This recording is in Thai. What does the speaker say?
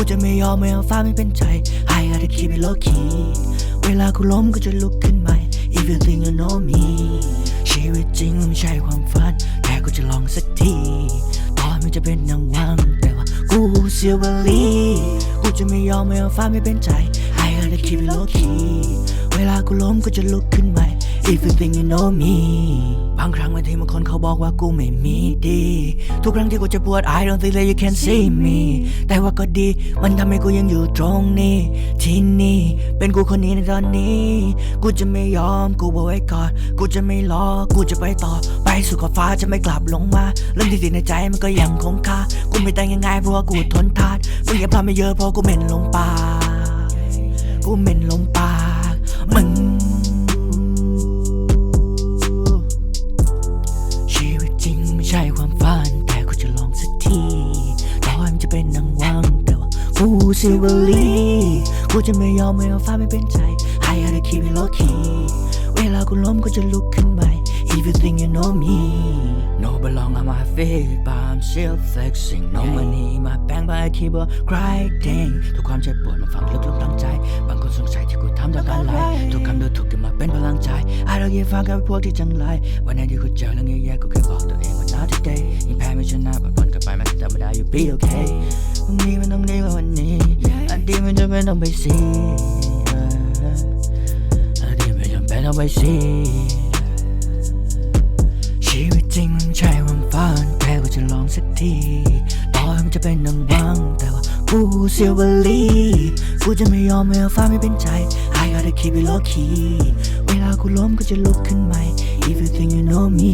กูจะไม่ยอมไม่เอาฟ้าไม่เป็นใจ I gotta keep it low key เวลากูล้มก็จะลุกขึ้นใหม่ If you think you know me ชีวิตจริงไม่ใช่ความฝันแต่กูจะลองสักทีตอนมันจะเป็นดังวังแต่ว่ากูเสียบลีกูจะไม่ยอมไม่เอาฟ้าไม่เป็นใจ I gotta keep it low key เวลากูล้มก็จะลุกขึ้นใหม่ If you think you know me บางครั้งบางทีบางคนเขาบอกว่ากูไม่มีดี ทุกครั้งที่กูจะปวด I don't think that you can see me แต่ว่าก็ดี มันทำให้กูยังอยู่ตรงนี้ ที่นี่ เป็นกูคนนี้ในตอนนี้ กูจะไม่ยอม กูบอกไว้ก่อน กูจะไม่รอ กูจะไปต่อ ไปสู่ขอบฟ้าจะไม่กลับลงมา เรื่องที่ติดในใจมันก็ยังคงคา กูไม่แต่งง่ายๆเพราะว่ากูทนทานมึงอย่าพลาดไม่เยอะเพราะกูเหม็นลมปาก กูเหม็นลมปาก มึง ซิลเวอรี่กูจะไม่ยอมไม่เอาฟ้าไม่เป็นใจ I gotta keep it low key เวลากูล้มก็จะลุกขึ้นใหม่ If you think you know me No belong on my feet but I'm still flexing No money in my bank but I keep on grinding ทุกความเจ็บปวดมันฝังลึกลงทั้งใจ บางคนสงสัยที่กูทำจากอะไรทุกคำดูถูกที่มาเป็นพลังใจ I don't give a fuck กับพวกที่จังไรวันไหนที่กูเจอเรื่องแย่ๆกูแค่บอกตัวเองว่า not today ยิ่งแพ้ไม่ชนะแบบวันก็ไปมันธรรมดา you be okay วันนี้มันต้องดีกว่าวัน เป็นต้องไปสิอดีตไม่จำเป็นต้องไปสิชีวิตจริงมันใช่ความฝันแต่กูจะลองสักทีต่อให้มันจะเป็นดังหวังแต่ว่ากูเสียบลีกูจะไม่ยอมไม่เอาฟ้าไม่เป็นใจ I gotta keep it low key เวลากูล้มก็จะลุกขึ้นใหม่ If you think you know me